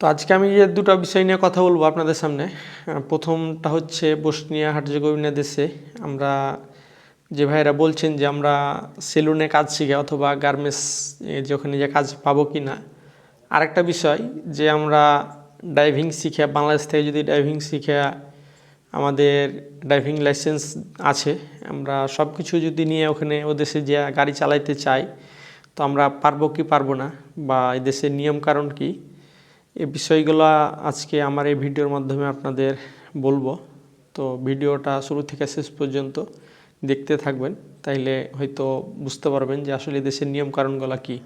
তো আজকে আমি যে দুটো বিষয় নিয়ে কথা বলব আপনাদের সামনে প্রথমটা হচ্ছে বসনিয়া হার্জেগোভিনা দেশে আমরা যে ভাইরা বলছেন যে আমরা সেলুনে কাজ শিখে অথবা গার্মেন্টস যে ওখানে যে কাজ পাবো কি না আরেকটা বিষয় যে আমরা ড্রাইভিং শিখে, বাংলাদেশ থেকে যদি ড্রাইভিং শিখে আমাদের ড্রাইভিং লাইসেন্স আছে, আমরা সব কিছু যদি নিয়ে ওখানে ও দেশে যে গাড়ি চালাইতে চাই, তো আমরা পারব কি পারব না বা এই দেশের নিয়ম কারণ কি? এই বিষয়গুলো আজকে আমার এই ভিডিওর মাধ্যমে আপনাদের বলব। তো ভিডিওটা শুরু থেকে শেষ পর্যন্ত দেখতে থাকবেন, তাইলে হয়তো বুঝতে পারবেন যে আসলে দেশের নিয়ম কারণগুলো কী।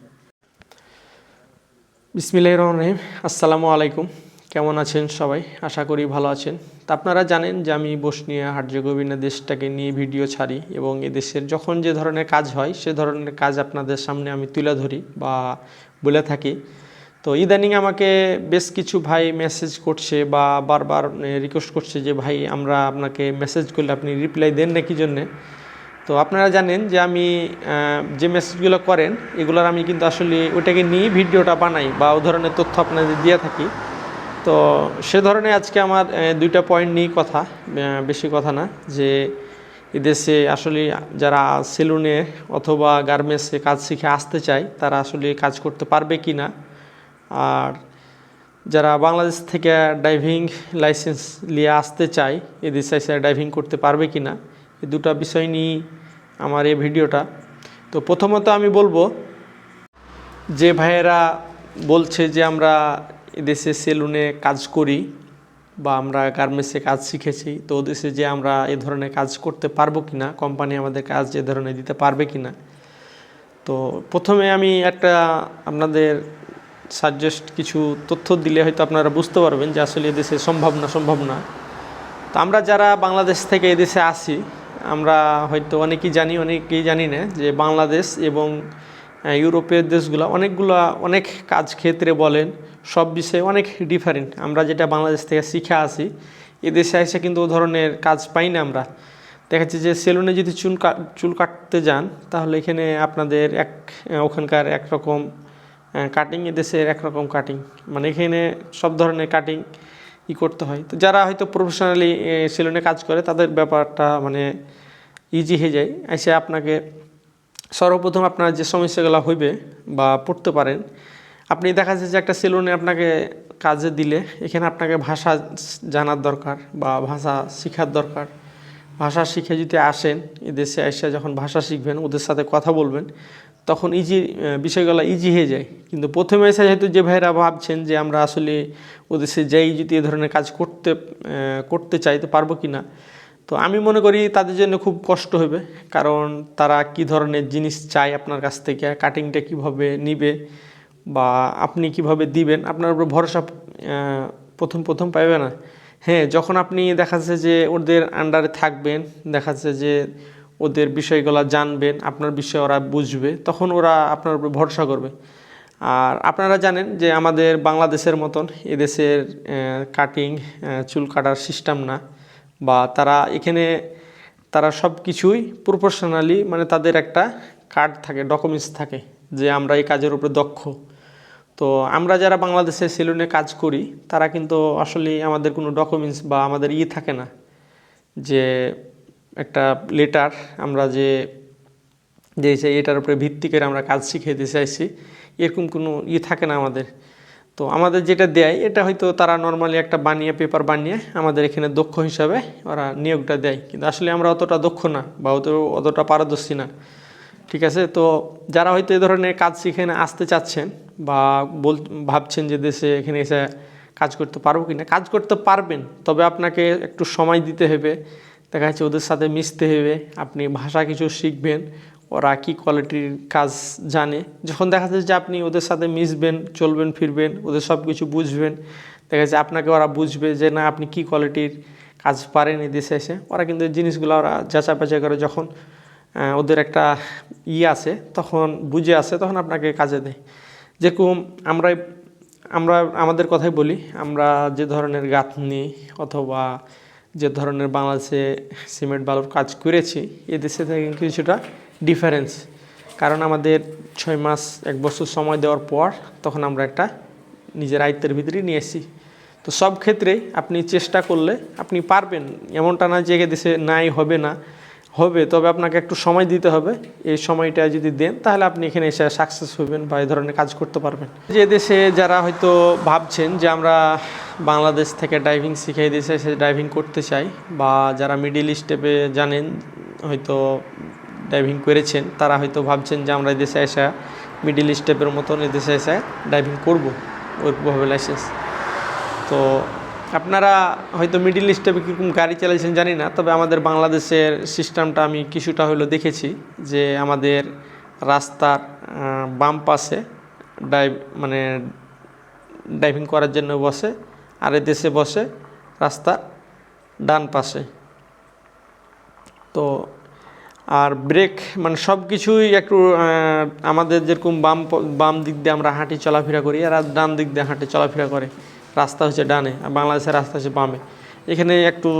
বিসমিল্লাহ রহমান রহিম। আসসালামু আলাইকুম। কেমন আছেন সবাই? আশা করি ভালো আছেন। তা আপনারা জানেন যে আমি বসনিয়া হার্জেগোভিনা দেশটাকে নিয়ে ভিডিও ছাড়ি এবং এ দেশের যখন যে ধরনের কাজ হয়, সে ধরনের কাজ আপনাদের সামনে আমি তুলে ধরি বা বলে থাকি। তো ইদানিং আমাকে বেশ কিছু ভাই মেসেজ করছে বা বারবার রিকোয়েস্ট করছে যে, ভাই, আমরা আপনাকে মেসেজ করলে আপনি রিপ্লাই দেন না কি জন্যে? তো আপনারা জানেন যে আমি যে মেসেজগুলো করেন, এগুলোর আমি কিন্তু আসলে ওইটাকে নিয়ে ভিডিওটা বানাই বা ও ধরনের তথ্য আপনাদের দিয়ে থাকি। তো সে ধরনের আজকে আমার দুইটা পয়েন্ট নিয়ে কথা বেশি কথা না, যে এদেশে আসলে যারা সেলুনে অথবা গার্মেন্টসে কাজ শিখে আসতে চায়, তারা আসলে কাজ করতে পারবে কি না আর যারা বাংলাদেশ থেকে ড্রাইভিং লাইসেন্স নিয়ে আসতে চায় এদেশে এসে ড্রাইভিং করতে পারবে কি না এই দুটো বিষয় নিয়ে আমার এই ভিডিওটা। তো প্রথমত আমি বলব যে ভাইয়েরা বলছে যে আমরা এদেশে সেলুনে কাজ করি বা আমরা গার্মেন্টসে কাজ শিখেছি, তো ওদেশে যে আমরা এ ধরনের কাজ করতে পারব কি না কোম্পানি আমাদের কাজ এ ধরনের দিতে পারবে কি না তো প্রথমে আমি একটা আপনাদের সাজেস্ট কিছু তথ্য দিলে হয়তো আপনারা বুঝতে পারবেন যে আসলে এদেশে সম্ভব না সম্ভব না। তো আমরা যারা বাংলাদেশ থেকে এদেশে আসি, আমরা হয়তো অনেকেই জানি অনেকেই জানি না যে বাংলাদেশ এবং ইউরোপের দেশগুলো অনেকগুলো, অনেক কাজ ক্ষেত্রে বলেন, সব বিষয়ে অনেক ডিফারেন্ট আমরা যেটা বাংলাদেশ থেকে শিখে আসি এদেশে এসে কিন্তু ও ধরনের কাজ পাই না আমরা। দেখা যাচ্ছে যে সেলুনে যদি চুল চুল কাটতে যান, তাহলে এখানে আপনাদের এক ওখানকার একরকম কাটিং এদেশের একরকম কাটিং মানে এখানে সব ধরনের কাটিং ই করতে হয়। তো যারা হয়তো প্রফেশনালি সেলুনে কাজ করে, তাদের ব্যাপারটা মানে ইজি হয়ে যায়। এসে আপনাকে সর্বপ্রথম আপনার যে সমস্যাগুলো হইবে বা পড়তে পারেন, আপনি দেখা যাচ্ছে যে একটা সেলুনে আপনাকে কাজে দিলে, এখানে আপনাকে ভাষা জানার দরকার বা ভাষা শেখার দরকার। ভাষা শিখে যদি আসেন এদেশে এসে যখন ভাষা শিখবেন, ওদের সাথে কথা বলবেন তখন ইজি বিষয়গুলো ইজি হয়ে যায়। কিন্তু প্রথমে এসে যেহেতু যে ভাইরা ভাবছেন যে আমরা আসলে ওদেশে যাই যদি এ ধরনের কাজ করতে করতে চাই, তো পারব কি না তো আমি মনে করি তাদের জন্য খুব কষ্ট হবে। কারণ তারা কি ধরনের জিনিস চায় আপনার কাছ থেকে, কাটিংটা কীভাবে নিবে বা আপনি কীভাবে দিবেন, আপনার উপর ভরসা প্রথম প্রথম পাবে না। হ্যাঁ যখন আপনি দেখা যাচ্ছে যে ওদের আন্ডারে থাকবেন, দেখা যাচ্ছে যে ওদের বিষয়গুলো জানবেন, আপনার বিষয় ওরা বুঝবে, তখন ওরা আপনার উপর ভরসা করবে। আর আপনারা জানেন যে আমাদের বাংলাদেশের মতন এদেশের কাটিং চুল কাটার সিস্টেম না, বা তারা এখানে তারা সব কিছুই প্রফেশনালি মানে তাদের একটা কার্ড থাকে ডকুমেন্টস থাকে, যে আমরা এই কাজের উপরে দক্ষ। তো আমরা যারা বাংলাদেশে সেলুনে কাজ করি, তারা কিন্তু আসলে আমাদের কোনো ডকুমেন্টস বা আমাদের ই থাকে না, যে একটা লেটার আমরা যে যে সে এটার উপরে ভিত্তি করে আমরা কাজ শিখে দিতে চাইছি। এরকম কোনো ইয়ে থাকে না আমাদের। তো আমাদের যেটা দেয়, এটা হয়তো তারা নর্মালি একটা বানিয়ে পেপার বানিয়ে আমাদের এখানে দক্ষ হিসাবে ওরা নিয়োগটা দেয়। কিন্তু আসলে আমরা অতটা দক্ষ না বা অত, অতটা পারদর্শী না। ঠিক আছে? তো যারা হয়তো এ ধরনের কাজ শিখে না, আসতে চাচ্ছেন বা বল, ভাবছেন যে দেশে এখানে এসে কাজ করতে পারব কি না কাজ করতে পারবেন। তবে আপনাকে একটু সময় দিতে হবে। দেখা যাচ্ছে ওদের সাথে মিশতে হবে, আপনি ভাষা কিছু শিখবেন, ওরা কী কোয়ালিটির কাজ জানে। যখন দেখা যাচ্ছে যে আপনি ওদের সাথে মিশবেন, চলবেন, ফিরবেন, ওদের সব কিছু বুঝবেন, দেখা যাচ্ছে আপনাকে ওরা বুঝবে যে না, আপনি কী কোয়ালিটির কাজ পারেন এই দেশে এসে। ওরা কিন্তু জিনিসগুলো ওরা যাচা বাছাই করে যখন ওদের একটা ই আছে, তখন বুঝে আসে, তখন আপনাকে কাজে দেয়। যেরকম আমরা আমরা, আমাদের কথাই বলি, আমরা যে ধরনের গাঁথনি অথবা যে ধরনের বাংলাদেশে সিমেন্ট বালুর কাজ করেছি এ দেশে থেকে কিছুটা ডিফারেন্স কারণ আমাদের ছয় মাস, এক বছর সময় দেওয়ার পর তখন আমরা একটা নিজের আয়ত্তের ভিতরেই নিয়ে এসেছি। তো সব ক্ষেত্রেই আপনি চেষ্টা করলে আপনি পারবেন। এমনটা না যে দেশে নাই, হবে না। হবে, তবে আপনাকে একটু সময় দিতে হবে। এই সময়টা যদি দেন, তাহলে আপনি এখানে এসে সাকসেস হবেন বা এই ধরনের কাজ করতে পারবেন। যে দেশে যারা হয়তো ভাবছেন যে আমরা বাংলাদেশ থেকে ড্রাইভিং শিখিয়ে দেশে সে ড্রাইভিং করতে চাই বা যারা মিডিল স্টেপে জানেন, হয়তো ড্রাইভিং করেছেন, তারা হয়তো ভাবছেন যে আমরা দেশে এসে মিডিল স্টেপের মতন এদেশে এসে ড্রাইভিং করব ওইভাবে লাইসেন্স তো আপনারা হয়তো মিডিল স্টেপে কীরকম গাড়ি চালাইছেন জানি না, তবে আমাদের বাংলাদেশের সিস্টেমটা আমি কিছুটা হলেও দেখেছি যে আমাদের রাস্তার বাম পাশে ড্রাইভ মানে ড্রাইভিং করার জন্য বসে। আর দেশে বসে, রাস্তা ডান পাশে। তো আর ব্রেক মানে সব কিছুই একটু আমাদের যেরকম বাম বাম দিক দিয়ে আমরা হাঁটি চলাফেরা করি, আর ডান দিক দিয়ে হাঁটি চলাফেরা করে। রাস্তা হচ্ছে ডানে, আর বাংলাদেশের রাস্তা হচ্ছে বামে। এখানে একটু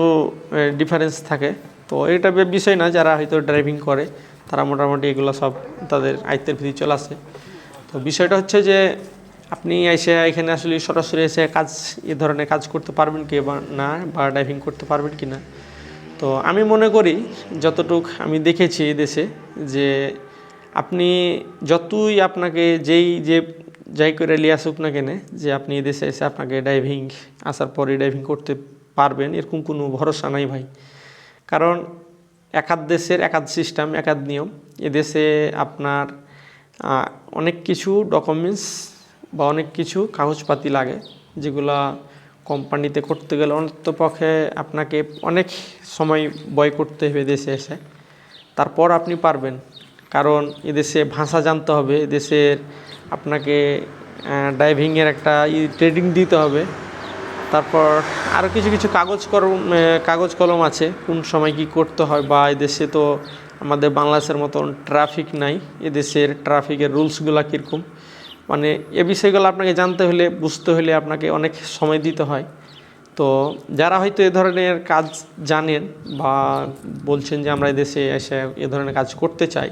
ডিফারেন্স থাকে। তো এটা বিষয় না, যারা হয়তো ড্রাইভিং করে, তারা মোটামুটি এগুলো সব তাদের আয়ত্তের ভিতরে চলে আসে। তো বিষয়টা হচ্ছে যে আপনি এসে এখানে আসলে সরাসরি এসে কাজ, এ ধরনের কাজ করতে পারবেন কি বা না, বা ড্রাইভিং করতে পারবেন কি না? তো আমি মনে করি, যতটুক আমি দেখেছি দেশে, যে আপনি যতই আপনাকে যেই, যে যাই করে নিয়ে আসুক না কেনে, যে আপনি দেশে এসে আপনাকে ড্রাইভিং আসার পরে ড্রাইভিং করতে পারবেন, এরকম কোনো ভরসা নাই ভাই। কারণ একাধ দেশের একাধ সিস্টেম একাধ নিয়ম। এদেশে আপনার অনেক কিছু ডকুমেন্টস বা অনেক কিছু কাগজপাতি লাগে, যেগুলা কোম্পানিতে করতে গেলে অন্ততপক্ষে আপনাকে অনেক সময় বয় করতে হবে দেশে এসে। তারপর আপনি পারবেন, কারণ এদেশে ভাষা জানতে হবে, এদেশের আপনাকে ড্রাইভিংয়ের একটা ট্রেডিং দিতে হবে। তারপর আরও কিছু কিছু কাগজ কলম কাগজ কলম আছে, কোন সময় কি করতে হয়, বা এদেশে তো আমাদের বাংলাদেশের মতন ট্রাফিক নাই, এদেশের ট্রাফিকের রুলসগুলো কীরকম? মানে এ বিষয়গুলো আপনাকে জানতে হলে, বুঝতে হলে আপনাকে অনেক সময় দিতে হয়। তো যারা হয়তো এ ধরনের কাজ জানেন বা বলছেন যে আমরা এদেশে এসে এ ধরনের কাজ করতে চাই,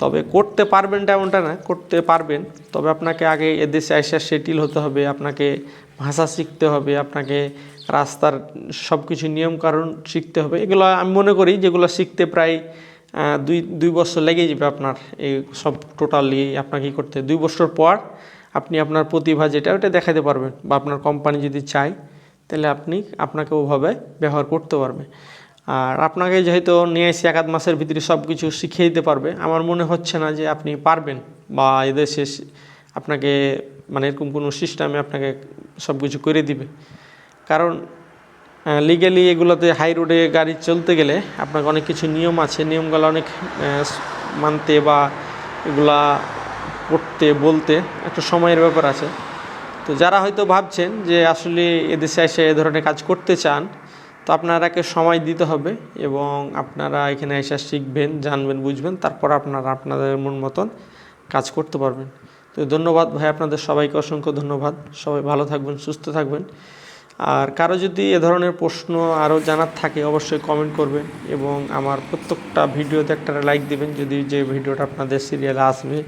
তবে করতে পারবেন তেমনটা না, করতে পারবেন। তবে আপনাকে আগে এদেশে এসে সেটিল হতে হবে, আপনাকে ভাষা শিখতে হবে, আপনাকে রাস্তার সব কিছু নিয়মকানুন শিখতে হবে। এগুলো আমি মনে করি যেগুলো শিখতে প্রায় দুই দুই বছর লেগে যাবে আপনার এই সব টোটালি আপনাকে করতে। দুই বছর পর আপনি আপনার প্রতিভা যেটা ওটা দেখাতে পারবেন বা আপনার কোম্পানি যদি চায়, তাহলে আপনি আপনাকে ওভাবে ব্যবহার করতে পারবে। আর আপনাকে যেহেতু নিয়ে এসে এক আধ মাসের ভিতরে সব কিছু শিখিয়ে দিতে পারবে, আমার মনে হচ্ছে না যে আপনি পারবেন বা এদেশে আপনাকে মানে এরকম কোনো সিস্টেমে আপনাকে সব কিছু করে দিবে। কারণ লিগালি এগুলোতে হাই রোডে গাড়ি চলতে গেলে আপনাকে অনেক কিছু নিয়ম আছে। নিয়মগুলো অনেক মানতে বা এগুলা করতে, বলতে একটা সময়ের ব্যাপার আছে। তো যারা হয়তো ভাবছেন যে আসলে এদেশে এসে এ ধরনের কাজ করতে চান, তো আপনারাকে সময় দিতে হবে এবং আপনারা এখানে এসে শিখবেন, জানবেন, বুঝবেন, তারপর আপনারা আপনাদের মন মতন কাজ করতে পারবেন। তো ধন্যবাদ ভাই আপনাদের সবাইকে অসংখ্য ধন্যবাদ। সবাই ভালো থাকবেন, সুস্থ থাকবেন। আর কারও যদি এ ধরনের প্রশ্ন আরও জানার থাকে, অবশ্যই কমেন্ট করবেন এবং আমার প্রত্যেকটা ভিডিওতে একটা লাইক দেবেন যদি যে ভিডিওটা আপনাদের সিরিয়ালে আসবে।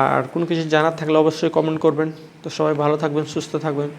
আর কোনো কিছু জানার থাকলে অবশ্যই কমেন্ট করবেন। তো সবাই ভালো থাকবেন, সুস্থ থাকবেন।